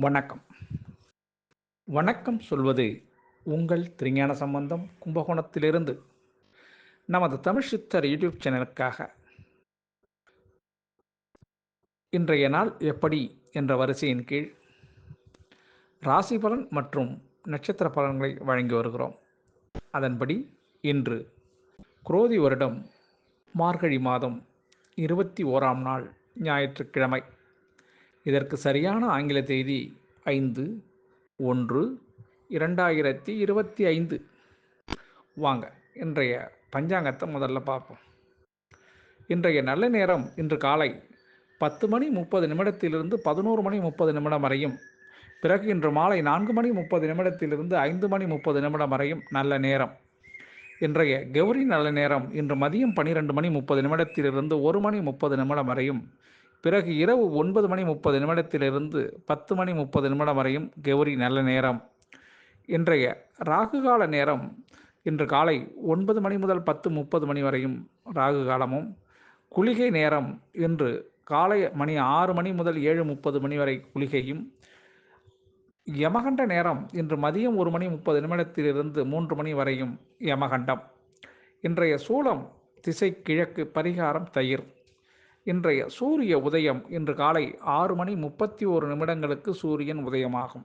வணக்கம். வணக்கம் சொல்வது உங்கள் திருஞான சம்பந்தம் கும்பகோணத்திலிருந்து. நமது தமிழ் சித்தர் யூடியூப் சேனலுக்காக. இன்றைய நாள் எப்படி என்ற வரிசையின் கீழ் ராசி பலன் மற்றும் நட்சத்திர பலன்களை வழங்கி வருகிறோம். அதன்படி இன்று குரோதி வருடம் மார்கழி மாதம் இருபத்தி ஓராம் நாள் ஞாயிற்றுக்கிழமை. இதற்கு சரியான ஆங்கில தேதி ஐந்து ஒன்று இரண்டாயிரத்தி இருபத்தி ஐந்து. வாங்க இன்றைய பஞ்சாங்கத்தை முதல்ல பார்ப்போம். இன்றைய நல்ல நேரம் இன்று காலை பத்து மணி முப்பது நிமிடத்திலிருந்து பதினோரு மணி முப்பது நிமிடம் வரையும் பிறகு இன்று மாலை நான்கு மணி முப்பது நிமிடத்திலிருந்து ஐந்து மணி முப்பது நிமிடம் வரையும் நல்ல நேரம். இன்றைய கௌரி நல்ல நேரம் இன்று மதியம் பன்னிரெண்டு மணி முப்பது நிமிடத்திலிருந்து ஒரு மணி முப்பது நிமிடம் வரையும் பிறகு இரவு ஒன்பது மணி முப்பது நிமிடத்திலிருந்து பத்து மணி முப்பது நிமிடம் வரையும் கௌரி நல்ல நேரம். இன்றைய ராகு கால நேரம் இன்று காலை ஒன்பது மணி முதல் பத்து முப்பது மணி வரையும் ராகு காலமும். குளிகை நேரம் இன்று காலை மணி ஆறு மணி முதல் ஏழு முப்பது மணி வரை குளிகையும். யமகண்ட நேரம் இன்று மதியம் ஒரு மணி முப்பது நிமிடத்திலிருந்து மூன்று மணி வரையும் யமகண்டம். இன்றைய சூளம் திசை கிழக்கு பரிகாரம் தயிர். இன்றைய சூரிய உதயம் இன்று காலை ஆறு மணி முப்பத்தி ஓரு நிமிடங்களுக்கு சூரியன் உதயமாகும்.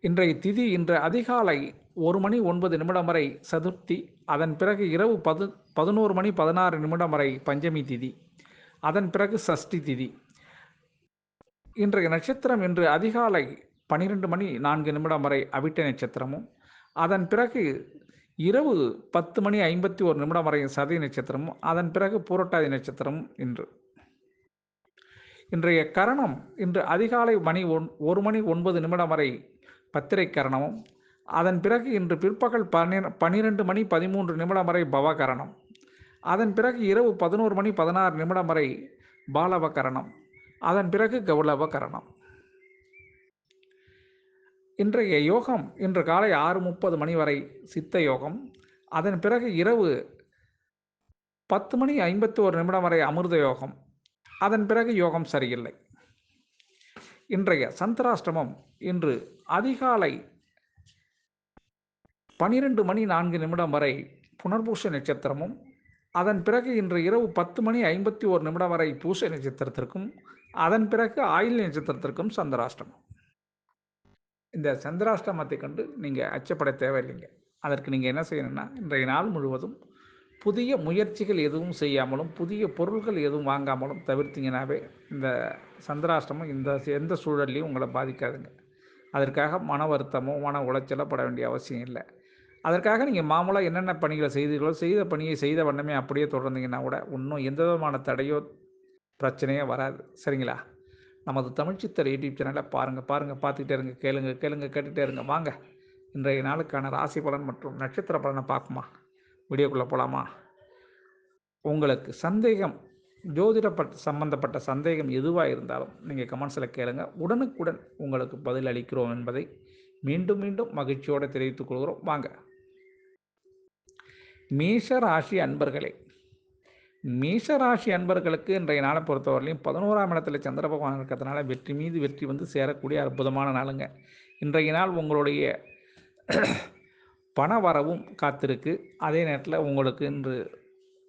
இன்றைய திதி இன்று அதிகாலை ஒரு மணி ஒன்பது நிமிடம் வரை சதுர்த்தி அதன் பிறகு இரவு பது பதினோரு மணி பதினாறு நிமிடம் வரை பஞ்சமி திதி அதன் பிறகு சஷ்டி திதி. இன்றைய நட்சத்திரம் இன்று அதிகாலை பன்னிரெண்டு மணி நான்கு நிமிடம் வரை அவிட்ட நட்சத்திரமும் அதன் பிறகு இரவு பத்து மணி ஐம்பத்தி ஒரு நிமிடம் வரையும் சதி நட்சத்திரமும் அதன் பிறகு பூரட்டாதி நட்சத்திரமும் இன்று. இன்றைய கரணம் இன்று அதிகாலை மணி ஒன் ஒரு மணி ஒன்பது நிமிடம் வரை பத்திரை கரணமும் அதன் பிறகு இன்று பிற்பகல் பன்னிர பன்னிரெண்டு மணி பதிமூன்று நிமிடம் வரை பவகரணம். அதன் பிறகு இரவு பதினோரு மணி பதினாறு நிமிடம் வரை பாலவகரணம். அதன் பிறகு கௌளவகரணம் இன்றைய யோகம் இன்று காலை ஆறு முப்பது மணி வரை சித்த யோகம். அதன் பிறகு இரவு பத்து மணி ஐம்பத்தி ஒரு நிமிடம் வரை அமிர்த யோகம். அதன் பிறகு யோகம் சரியில்லை. இன்றைய சந்திராஷ்டமம் இன்று அதிகாலை பனிரெண்டு மணி நான்கு நிமிடம் வரை புனர்பூச நட்சத்திரமும் அதன் பிறகு இன்று இரவு பத்து மணி ஐம்பத்தி ஒரு நிமிடம் வரை பூச நட்சத்திரத்திற்கும் அதன் பிறகு ஆயுள் நட்சத்திரத்திற்கும் சந்திராஷ்டமம். இந்த சந்திராஷ்டமத்தை கண்டு நீங்கள் அச்சப்பட தேவையில்லைங்க. அதற்கு நீங்கள் என்ன செய்யணும்னா இன்றைய நாள் முழுவதும் புதிய முயற்சிகள் எதுவும் செய்யாமலும் புதிய பொருள்கள் எதுவும் வாங்காமலும் தவிர்த்திங்கனாவே இந்த சந்திராஷ்டமம் இந்த எந்த சூழல்லையும் உங்களை பாதிக்காதுங்க. அதற்காக மன வருத்தமோ மன உளைச்சலோ பட வேண்டிய அவசியம் இல்லை. அதற்காக நீங்கள் மாமூலாக என்னென்ன பணிகளை செய்தீர்களோ செய்த பணியை செய்த வண்ணமே அப்படியே தொடர்ந்தீங்கன்னா கூட இன்னும் எந்த விதமான தடையோ பிரச்சனையோ வராது. சரிங்களா? நமது தமிழ்ச்சித்தர் யூடியூப் சேனலை பாருங்கள் பாருங்கள் பார்த்துக்கிட்டே இருங்க கேளுங்க கேளுங்க கேட்டுகிட்டே இருங்க. வாங்க இன்றைய நாளுக்கான ராசி பலன் மற்றும் நட்சத்திர பலனை பார்க்குமா வீடியோக்குள்ளே போகலாமா உங்களுக்கு சந்தேகம் ஜோதிடப்பட்ட சம்பந்தப்பட்ட சந்தேகம் எதுவாக இருந்தாலும் நீங்கள் கமெண்ட்ஸில் கேளுங்க. உடனுக்குடன் உங்களுக்கு பதில் அளிக்கிறோம் என்பதை மீண்டும் மீண்டும் மகிழ்ச்சியோடு தெரிவித்துக் கொள்கிறோம். வாங்க. மேஷ ராசி அன்பர்களே மேஷ ராசி அன்பர்களுக்கு இன்றைய நாளை பொறுத்தவரையிலையும் பதினோராம் இடத்துல சந்திர பகவான் இருக்கிறதுனால வெற்றி மீது வெற்றி வந்து சேரக்கூடிய அற்புதமான நாளுங்க. இன்றைய நாள் உங்களுடைய பண வரவும் காத்திருக்கு. அதே நேரத்தில் உங்களுக்கு இன்று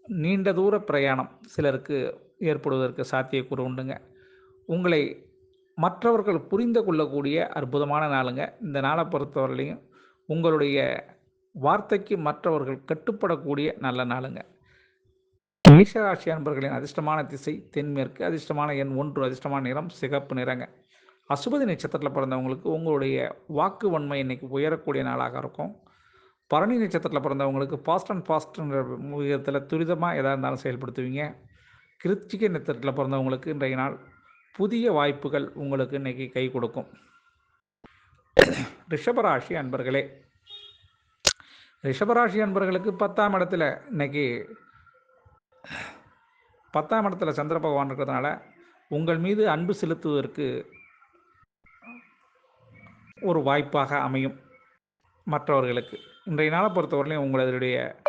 நீண்ட தூர பிரயாணம் சிலருக்கு ஏற்படுவதற்கு சாத்தியக்கூறு உண்டுங்க. உங்களை மற்றவர்கள் புரிந்து கொள்ளக்கூடிய அற்புதமான நாளுங்க. இந்த நாளை பொறுத்தவரையிலையும் உங்களுடைய வார்த்தைக்கு மற்றவர்கள் கட்டுப்படக்கூடிய நல்ல நாளுங்க. மேஷராசி அன்பர்களின் அதிர்ஷ்டமான திசை தென்மேற்கு அதிர்ஷ்டமான எண் ஒன்று அதிர்ஷ்டமான நிறம் சிகப்பு நிறங்க. அசுபதி நட்சத்திரத்தில் பிறந்தவங்களுக்கு உங்களுடைய வாக்கு வன்மை இன்னைக்கு உயரக்கூடிய நாளாக இருக்கும். பரணி நட்சத்திரத்தில் பிறந்தவங்களுக்கு ஃபாஸ்ட் அண்ட் ஃபாஸ்ட்ன்ற விதத்தில் துரிதமாக எதாக இருந்தாலும் செயல்படுத்துவீங்க. கிருத்திகை நட்சத்திரத்தில் பிறந்தவங்களுக்கு இன்றைய நாள் புதிய வாய்ப்புகள் உங்களுக்கு இன்னைக்கு கை கொடுக்கும். ரிஷபராசி அன்பர்களே ரிஷபராசி அன்பர்களுக்கு பத்தாம் இடத்துல இன்னைக்கு பத்தாம் இடத்துல சந்திர பகவான் இருக்கிறதுனால உங்கள் மீது அன்பு செலுத்துவதற்கு ஒரு வாய்ப்பாக அமையும் மற்றவர்களுக்கு. இன்றைய நாளை பொறுத்தவரையிலையும் உங்களுடைய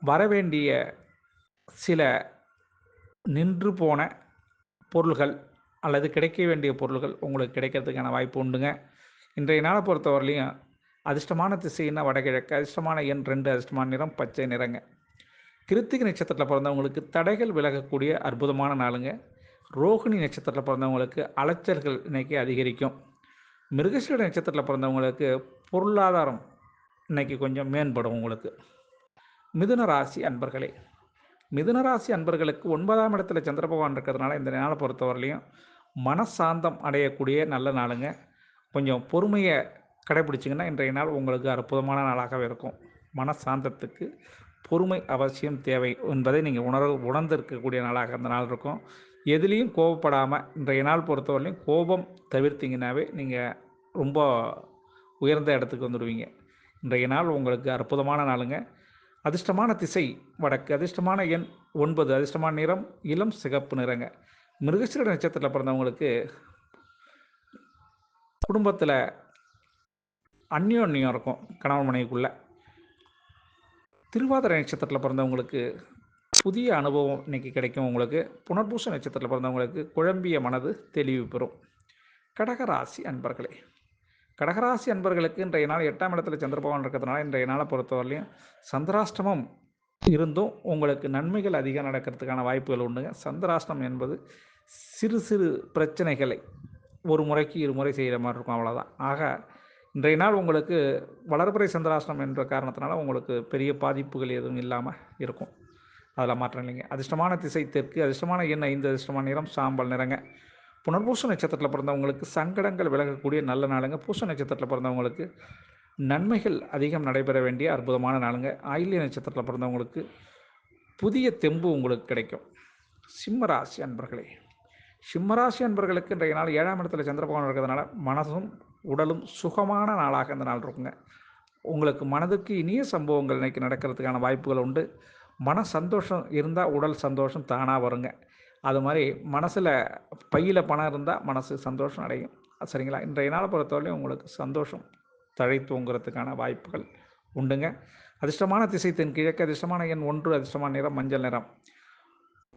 வரவேண்டிய சில நின்று போன பொருள்கள் அல்லது கிடைக்க வேண்டிய பொருள்கள் உங்களுக்கு கிடைக்கிறதுக்கான வாய்ப்பு உண்டுங்க. இன்றைய நாளை பொறுத்தவரையிலையும் அதிர்ஷ்டமான திசைன்னா வடகிழக்கு அதிர்ஷ்டமான எண் ரெண்டு அதிர்ஷ்டமான நிறம் பச்சை நிறங்க. கிருத்திகை நட்சத்திரத்தில் பிறந்தவங்களுக்கு தடைகள் விலகக்கூடிய அற்புதமான நாளுங்க. ரோகிணி நட்சத்திரத்தில் பிறந்தவங்களுக்கு அலைச்சல்கள் இன்னைக்கு அதிகரிக்கும். மிருகசீட நட்சத்திரத்தில் பிறந்தவங்களுக்கு பொருளாதாரம் இன்னைக்கு கொஞ்சம் மேம்படும் உங்களுக்கு. மிதுன ராசி அன்பர்களே மிதுன ராசி அன்பர்களுக்கு ஒன்பதாம் இடத்துல சந்திர பகவான் இருக்கிறதுனால இந்த நாளை பொறுத்தவரையிலையும் மனசாந்தம் அடையக்கூடிய நல்ல நாளுங்க. கொஞ்சம் பொறுமையை கடைபிடிச்சிங்கன்னா இன்றைய நாள் உங்களுக்கு அற்புதமான நாளாகவே இருக்கும். மனசாந்தத்துக்கு பொறுமை அவசியம் தேவை என்பதை நீங்கள் உணர உணர்ந்திருக்கக்கூடிய நாளாக அந்த நாள் இருக்கும். எதுலேயும் கோபப்படாமல் இன்றைய நாள் பொறுத்தவரையிலையும் கோபம் தவிர்த்திங்கனாவே நீங்கள் ரொம்ப உயர்ந்த இடத்துக்கு வந்துடுவீங்க. இன்றைய நாள் உங்களுக்கு அற்புதமான நாளுங்க. அதிர்ஷ்டமான திசை வடக்கு அதிர்ஷ்டமான எண் ஒன்பது அதிர்ஷ்டமான நிறம் இளம் சிகப்பு நிறங்க. மிருகசீர நட்சத்திரத்தில் பிறந்தவங்களுக்கு குடும்பத்தில் அந்யோன்யம் இருக்கும் கணவன் மனைவிக்குள்ளே. திருவாதிரை நட்சத்திரத்தில் பிறந்தவங்களுக்கு புதிய அனுபவம் இன்றைக்கி கிடைக்கும் உங்களுக்கு. புனர்பூச நட்சத்திரத்தில் பிறந்தவங்களுக்கு குழம்பிய மனது தெளிவு பெறும். கடகராசி அன்பர்களே. கடகராசி அன்பர்களுக்கு இன்றைய நாள் எட்டாம் இடத்துல சந்திரபவன் இருக்கிறதுனால இன்றைய நாளை பொறுத்தவரையிலையும் சந்திராஷ்டமம் இருந்தும் உங்களுக்கு நன்மைகள் அதிகம் நடக்கிறதுக்கான வாய்ப்புகள் உண்டுங்க. சந்திராஷ்டமம் என்பது சிறு சிறு பிரச்சனைகளை ஒரு முறைக்கு இரு முறை செய்கிற மாதிரி இருக்கும் அவ்வளோதான் ஆக இன்றைய நாள் உங்களுக்கு வளர்புறை சந்திராசனம் என்ற காரணத்தினால உங்களுக்கு பெரிய பாதிப்புகள் எதுவும் இல்லாமல் இருக்கும். அதில் மாற்றம் இல்லைங்க. அதிர்ஷ்டமான திசை தெற்கு அதிர்ஷ்டமான எண்ணெய் ஐந்து அதிர்ஷ்டமான நிறம் சாம்பல் நிறங்க. புனர்பூச நட்சத்திரத்தில் பிறந்தவங்களுக்கு சங்கடங்கள் விலகக்கூடிய நல்ல நாளுங்க. பூச நட்சத்திரத்தில் பிறந்தவங்களுக்கு நன்மைகள் அதிகம் நடைபெற வேண்டிய அற்புதமான நாளுங்க. ஆயில்ய நட்சத்திரத்தில் பிறந்தவங்களுக்கு புதிய தெம்பு உங்களுக்கு கிடைக்கும். சிம்மராசி அன்பர்களே சிம்மராசி அன்பர்களுக்கு இன்றைய நாள் ஏழாம் இடத்துல சந்திரபகவான் இருக்கிறதுனால மனசும் உடலும் சுகமான நாளாக இந்த நாள் இருக்குங்க. உங்களுக்கு மனதுக்கு இனிய சம்பவங்கள் இன்னைக்கு நடக்கிறதுக்கான வாய்ப்புகள் உண்டு. மன சந்தோஷம் இருந்தால் உடல் சந்தோஷம் தானாக வருங்க. அது மாதிரி மனசில் பையில் பணம் இருந்தால் மனசு சந்தோஷம் அடையும். சரிங்களா? இன்றைய நாளை பொறுத்தவரையும் உங்களுக்கு சந்தோஷம் தழைத்துவங்கிறதுக்கான வாய்ப்புகள் உண்டுங்க. அதிர்ஷ்டமான திசை தென் கிழக்கு அதிர்ஷ்டமான எண் ஒன்று அதிர்ஷ்டமான நிறம் மஞ்சள் நிறம்.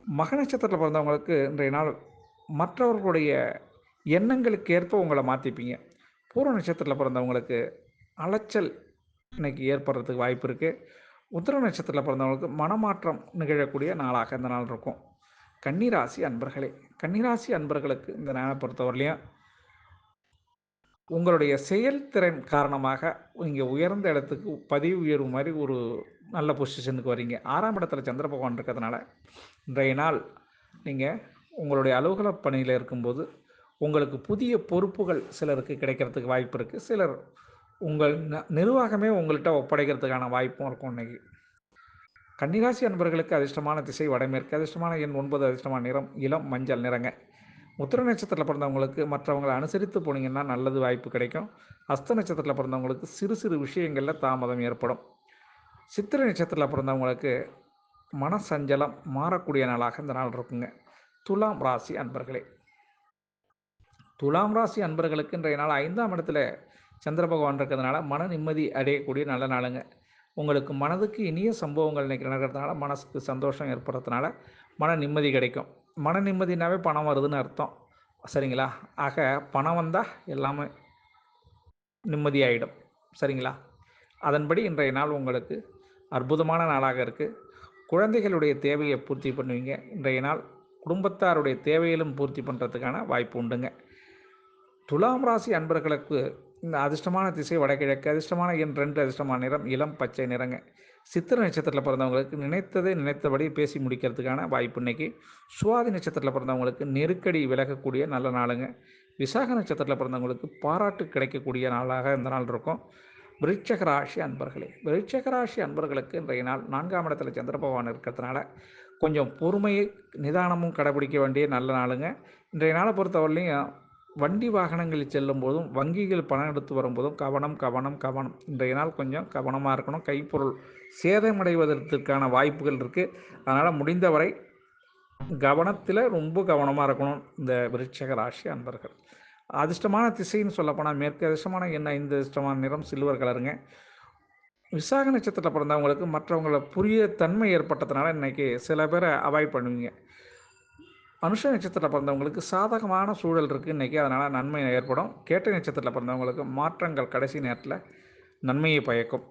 மக நட்சத்திரத்தில் பிறந்தவங்களுக்கு இன்றைய நாள் மற்றவர்களுடைய எண்ணங்களுக்கு ஏற்ப உங்களை மாற்றிப்பீங்க பூர்வ நட்சத்திரத்தில் பிறந்தவங்களுக்கு அலைச்சல் இன்னைக்கு ஏற்படுறதுக்கு வாய்ப்பு இருக்குது உத்திர நட்சத்திரத்தில் பிறந்தவங்களுக்கு மனமாற்றம் நிகழக்கூடிய நாளாக இந்த நாள் இருக்கும். கன்னிராசி அன்பர்களே கன்னிராசி அன்பர்களுக்கு இந்த நாளை பொறுத்தவரையிலையும் உங்களுடைய செயல்திறன் காரணமாக நீங்கள் உயர்ந்த இடத்துக்கு பதிவு உயர்வு மாதிரி ஒரு நல்ல பொசிஷனுக்கு வரீங்க. ஆறாம் இடத்துல சந்திர பகவான் இருக்கிறதுனால இன்றைய நாள் நீங்கள் உங்களுடைய அலுவலக பணியில் இருக்கும்போது உங்களுக்கு புதிய பொறுப்புகள் சிலருக்கு கிடைக்கிறதுக்கு வாய்ப்பு இருக்குது சிலர் உங்கள் ந- நிர்வாகமே உங்கள்கிட்ட ஒப்படைக்கிறதுக்கான வாய்ப்பும் இருக்கும் இன்னைக்கு. கன்னிராசி அன்பர்களுக்கு அதிர்ஷ்டமான திசை வடமேற்கு அதிர்ஷ்டமான எண் ஒன்பது அதிர்ஷ்டமான நிறம் இளம் மஞ்சள் நிறங்க. உத்திர நட்சத்திரத்தில் பிறந்தவங்களுக்கு மற்றவங்களை அனுசரித்து போனீங்கன்னா நல்லது வாய்ப்பு கிடைக்கும். அஸ்த நட்சத்திரத்தில் பிறந்தவங்களுக்கு சிறு சிறு விஷயங்களில் தாமதம் ஏற்படும். சித்திரை நட்சத்திரத்தில் பிறந்தவங்களுக்கு மனசஞ்சலம் மாறக்கூடிய நாளாக இந்த நாள் இருக்குங்க. துலாம் ராசி அன்பர்களே. துலாம் ராசி அன்பர்களுக்கு இன்றைய நாள் ஐந்தாம் இடத்துல சந்திர பகவான் இருக்கிறதுனால மன நிம்மதி அடையக்கூடிய நல்ல நாளுங்க. உங்களுக்கு மனதுக்கு இனிய சம்பவங்கள் இன்றைக்கி நடக்கிறதுனால மனசுக்கு சந்தோஷம் ஏற்படுறதுனால மன நிம்மதி கிடைக்கும். மன நிம்மதினாவே பணம் வருதுன்னு அர்த்தம். சரிங்களா? ஆக பணம் வந்தால் எல்லாமே நிம்மதியாயிடும் சரிங்களா? அதன்படி இன்றைய நாள் உங்களுக்கு அற்புதமான நாளாக இருக்குது குழந்தைகளுடைய தேவையை பூர்த்தி பண்ணுவீங்க. இன்றைய நாள் குடும்பத்தாருடைய தேவையிலும் பூர்த்தி பண்ணுறதுக்கான வாய்ப்பு உண்டுங்க. துலாம் ராசி அன்பர்களுக்கு இந்த அதிர்ஷ்டமான திசை வடகிழக்கு அதிர்ஷ்டமான எண் ரெண்டு அதிர்ஷ்டமான நிறம் இளம் பச்சை நிறங்க. சித்திர நட்சத்திரத்தில் பிறந்தவங்களுக்கு நினைத்ததை நினைத்தபடி பேசி முடிக்கிறதுக்கான வாய்ப்பு இன்னைக்கு. சுவாதி நட்சத்திரத்தில் பிறந்தவங்களுக்கு நெருக்கடி விலகக்கூடிய நல்ல நாளுங்க. விசாக நட்சத்திரத்தில் பிறந்தவங்களுக்கு பாராட்டு கிடைக்கக்கூடிய நாளாக இந்த நாள் இருக்கும். விருட்சக ராசி அன்பர்களே விருட்சக ராசி அன்பர்களுக்கு இன்றைய நாள் நான்காம் இடத்துல சந்திர பகவான் இருக்கிறதுனால கொஞ்சம் பொறுமையை நிதானமும் கடைபிடிக்க வேண்டிய நல்ல நாளுங்க. இன்றைய நாளை பொறுத்தவரையிலையும் வண்டி வாகனங்களில் செல்லும் போதும் வங்கிகள் பணம் எடுத்து வரும்போதும் கவனம் கவனம் கவனம். இன்றைய நாள் கொஞ்சம் கவனமாக இருக்கணும். கைப்பொருள் சேதமடைவதற்கான வாய்ப்புகள் இருக்குது அதனால் முடிந்தவரை கவனத்தில் ரொம்ப கவனமாக இருக்கணும். இந்த விருட்சக ராசி அன்பர்கள். அதிர்ஷ்டமான திசைன்னு சொல்லப்போனால் மேற்கு அதிர்ஷ்டமான என்ன இந்த அதிர்ஷ்டமான நிறம் சில்வர் கலருங்க. விசாக நட்சத்திரத்தில் பிறந்தவங்களுக்கு மற்றவங்களை புரிய தன்மை ஏற்பட்டதுனால இன்னைக்கு சில பேரை அவாய்ட் பண்ணுவீங்க. அனுஷ நட்சத்திரத்தில் பிறந்தவங்களுக்கு சாதகமான சூழல் இருக்குது இன்றைக்கி அதனால் நன்மை ஏற்படும். கேட்ட நட்சத்திரத்தில் பிறந்தவங்களுக்கு மாற்றங்கள் கடைசி நேரத்தில் நன்மையை பயக்கும்.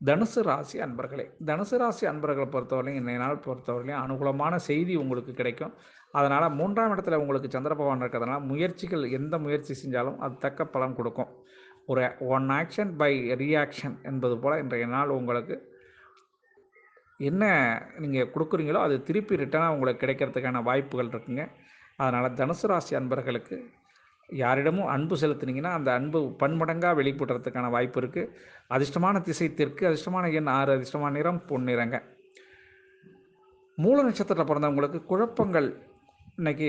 தனுசு ராசி அன்பர்களே தனுசு ராசி அன்பர்களை பொறுத்தவரையும் இன்றைய நாள் பொறுத்தவரையிலையும் அனுகூலமான செய்தி உங்களுக்கு கிடைக்கும். அதனால் மூன்றாம் இடத்துல உங்களுக்கு சந்திர பகவான் இருக்கிறதுனால முயற்சிகள் எந்த முயற்சி செஞ்சாலும் அது தக்க பலன் கொடுக்கும். ஒரு ஒன் ஆக்ஷன் பை ரியாக்ஷன் என்பது போல் இன்றைய நாள் உங்களுக்கு என்ன நீங்கள் கொடுக்குறீங்களோ அது திருப்பி ரிட்டனாக உங்களுக்கு கிடைக்கிறதுக்கான வாய்ப்புகள் இருக்குங்க. அதனால் தனுசு ராசி அன்பர்களுக்கு யாரிடமும் அன்பு செலுத்துனீங்கன்னா அந்த அன்பு பன்மடங்காக வெளிப்படுறதுக்கான வாய்ப்பு இருக்குது அதிர்ஷ்டமான திசை தெற்கு அதிர்ஷ்டமான எண் ஆறு அதிர்ஷ்டமான நிறம் பொன்னிறங்க மூல நட்சத்திரத்தில் பிறந்தவங்களுக்கு குழப்பங்கள் இன்றைக்கி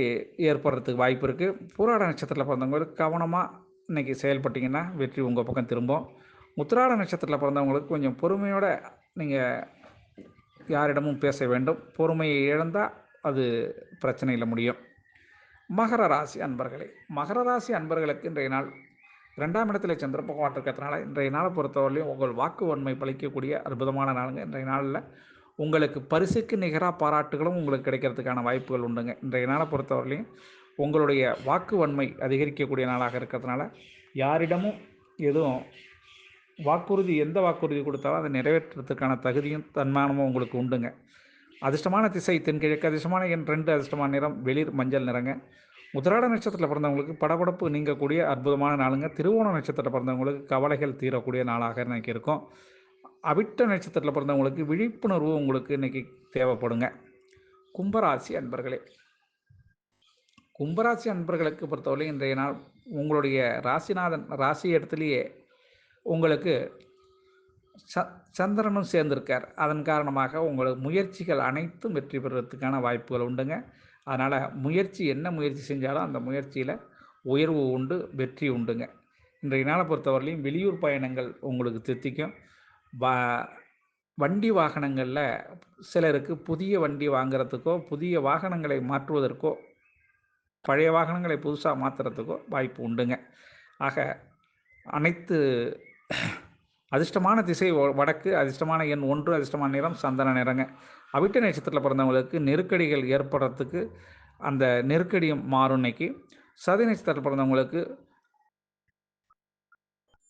ஏற்படுறதுக்கு வாய்ப்பு இருக்குது பூராட நட்சத்திரத்தில் பிறந்தவங்களுக்கு கவனமாக இன்றைக்கி செயல்பட்டிங்கன்னா வெற்றி உங்கள் பக்கம் திரும்பும். உத்திராட நட்சத்திரத்தில் பிறந்தவங்களுக்கு கொஞ்சம் பொறுமையோடு நீங்கள் யாரிடமும் பேச வேண்டும். பொறுமையை இழந்தால் அது பிரச்சனையில் முடியும். மகர ராசி அன்பர்களே மகர ராசி அன்பர்களுக்கு இன்றைய நாள் ரெண்டாம் இடத்துல சந்திர பகவான் இருக்கிறதுனால இன்றைய நாளை பொறுத்தவரையிலையும் உங்கள் வாக்கு வன்மை பழிக்கக்கூடிய அற்புதமான நாளுங்க. இன்றைய நாளில் உங்களுக்கு பரிசுக்கு நிகராக பாராட்டுகளும் உங்களுக்கு கிடைக்கிறதுக்கான வாய்ப்புகள் உண்டுங்க. இன்றைய நாளை பொறுத்தவரையிலையும் உங்களுடைய வாக்கு வன்மை அதிகரிக்கக்கூடிய நாளாக இருக்கிறதுனால யாரிடமும் எதுவும் வாக்குறுதி எந்த வாக்குறுதி கொடுத்தாலும் அதை நிறைவேற்றுறதுக்கான தகுதியும் தன்மானமும் உங்களுக்கு உண்டுங்க. அதிர்ஷ்டமான திசை தென்கிழக்கு அதிர்ஷ்டமான என் ரெண்டு அதிர்ஷ்டமான நிறம் வெளிர் மஞ்சள் நிறங்க. உத்திராட நட்சத்திரத்தில் பிறந்தவங்களுக்கு படபடப்பு நீங்கக்கூடிய அற்புதமான நாளுங்க. திருவோண நட்சத்திரத்தில் பிறந்தவங்களுக்கு கவலைகள் தீரக்கூடிய நாளாக இன்றைக்கி இருக்கும். அவிட்ட நட்சத்திரத்தில் பிறந்தவங்களுக்கு விழிப்புணர்வு உங்களுக்கு இன்றைக்கி தேவைப்படுங்க. கும்பராசி அன்பர்களே கும்பராசி அன்பர்களுக்கு பொறுத்தவரை இன்றைய நாள் உங்களுடைய ராசிநாதன் ராசி இடத்துலையே உங்களுக்கு ச சந்திரனும் சேர்ந்திருக்கார். அதன் காரணமாக உங்களுக்கு முயற்சிகள் அனைத்தும் வெற்றி பெறுறதுக்கான வாய்ப்புகள் உண்டுங்க. அதனால் முயற்சி என்ன முயற்சி செஞ்சாலும் அந்த முயற்சியில் உயர்வு உண்டு வெற்றி உண்டுங்க. இன்றைய நாளை பொறுத்தவரையிலையும் வெளியூர் பயணங்கள் உங்களுக்கு தித்திக்கும் வா வண்டி வாகனங்களில் சிலருக்கு புதிய வண்டி வாங்குறதுக்கோ புதிய வாகனங்களை மாற்றுவதற்கோ பழைய வாகனங்களை புதுசாக மாற்றுறதுக்கோ வாய்ப்பு உண்டுங்க. ஆக அனைத்து அதிர்ஷ்டமான திசை வடக்கு அதிர்ஷ்டமான எண் ஒன்று அதிர்ஷ்டமான நிறம் சந்தன நிறங்க. அவிட்ட நட்சத்திரத்தில் பிறந்தவங்களுக்கு நெருக்கடிகள் ஏற்படுறதுக்கு அந்த நெருக்கடியும் மாறும் இன்னைக்கு. சதி நட்சத்திரத்தில் பிறந்தவங்களுக்கு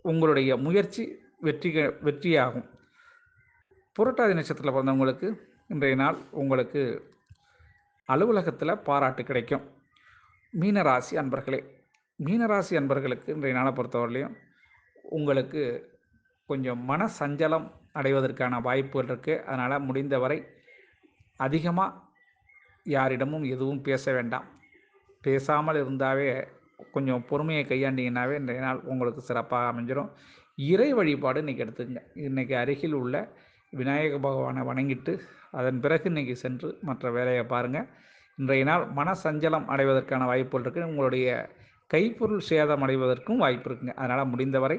உங்களுடைய முயற்சி வெற்றி வெற்றியாகும். புரட்டாதி நட்சத்திரத்தில் பிறந்தவங்களுக்கு இன்றைய நாள் உங்களுக்கு அலுவலகத்தில் பாராட்டு கிடைக்கும். மீனராசி அன்பர்களே மீனராசி அன்பர்களுக்கு இன்றைய நாளை பொறுத்தவரையிலையும் உங்களுக்கு கொஞ்சம் மன சஞ்சலம் அடைவதற்கான வாய்ப்புகள் இருக்குது அதனால் முடிந்தவரை அதிகமாக யாரிடமும் எதுவும் பேச வேண்டாம். பேசாமல் இருந்தாவே கொஞ்சம் பொறுமையை கையாண்டிங்கனாவே இன்றைய நாள் உங்களுக்கு சிறப்பாக அமைஞ்சிடும் இறை வழிபாடு இன்றைக்கி எடுத்துங்க இன்றைக்கி அருகில் உள்ள விநாயக பகவானை வணங்கிட்டு அதன் பிறகு இன்றைக்கி சென்று மற்ற வேலையை பாருங்கள் இன்றைய நாள் மன சஞ்சலம் அடைவதற்கான வாய்ப்புகள் இருக்குது உங்களுடைய கைப்பொருள் சேதம் அடைவதற்கும் வாய்ப்பு இருக்குங்க. அதனால் முடிந்தவரை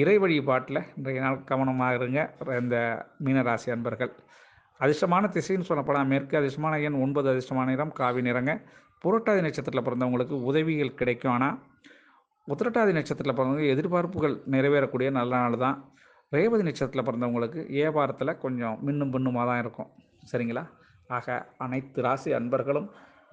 இறை வழிபாட்டில் இன்றைய நாள் கவனமாக இருங்க. இந்த மீனராசி அன்பர்கள். அதிர்ஷ்டமான திசைன்னு சொல்லப்போனால் மேற்கு அதிர்ஷ்டமான எண் ஒன்பது அதிர்ஷ்டமான நிறம் காவி நிறங்க. புரட்டாதி நட்சத்திரத்தில் பிறந்தவங்களுக்கு உதவிகள் கிடைக்கும். ஆனால் உத்திரட்டாதி நட்சத்திரத்தில் பிறந்தவங்க எதிர்பார்ப்புகள் நிறைவேறக்கூடிய நல்ல நாள் தான். ரேவதி நட்சத்திரத்தில் பிறந்தவங்களுக்கு ஏபாரத்தில் கொஞ்சம் மின்னும் பின்னுமாக தான் இருக்கும். சரிங்களா? ஆக அனைத்து ராசி அன்பர்களும்